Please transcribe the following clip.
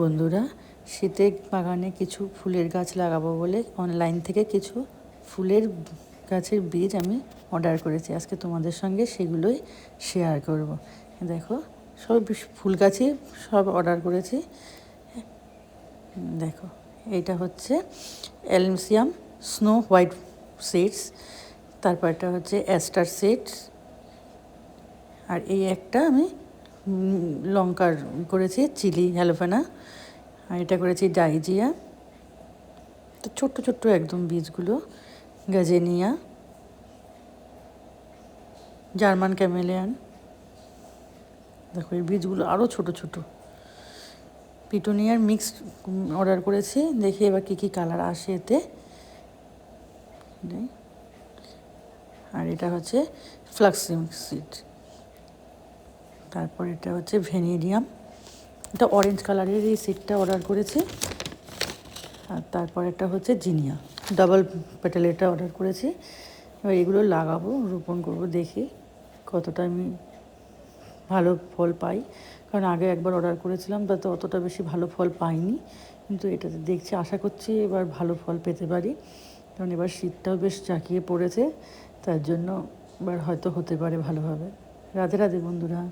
বন্ধুরা, শীতে বাগানে কিছু ফুলের গাছ লাগাবো বলে অনলাইন থেকে কিছু ফুলের গাছের বীজ আমি অর্ডার করেছি। আজকে তোমাদের সঙ্গে সেগুলোই শেয়ার করব। দেখো, সব ফুল গাছই সব অর্ডার করেছি। দেখো, এইটা হচ্ছে এলমসিয়াম স্নো হোয়াইট সিডস তারপরটা হচ্ছে অ্যাস্টার সিডস আর এই একটা আমি লঙ্কার করেছি, চিলি হ্যালোফেনা আর এটা করেছি ডাইজিয়া। তো ছোট্ট ছোট্ট একদম বীজগুলো, গাজেনিয়া, জার্মান ক্যামেলিয়ান। দেখো, এই বীজগুলো আরও ছোট ছোট। পিটুনিয়ার মিক্সড অর্ডার করেছি, দেখি এবার কী কী কালার আসে এতে। আর এটা হচ্ছে ফ্লাক্সিম সিড। তারপর এটা হচ্ছে ভেনেরিয়াম এটা অরেঞ্জ কালারের এই সিডটা অর্ডার করেছি। আর তারপর একটা হচ্ছে জিনিয়া। ডাবল পেটেল এটা অর্ডার করেছি। এবার এগুলো লাগাবো, রোপণ করব, দেখি কতটা আমি ভালো ফল পাই। কারণ আগে একবার অর্ডার করেছিলাম, তাতে অতটা বেশি ভালো ফল পাইনি। কিন্তু এটাতে দেখছি, আশা করছি এবার ভালো ফল পেতে পারি। কারণ এবার শীতটাও বেশ জাঁকিয়ে পড়েছে, তার জন্য এবার হয়তো হতে পারে ভালোভাবে। রাধে রাধে বন্ধুরা।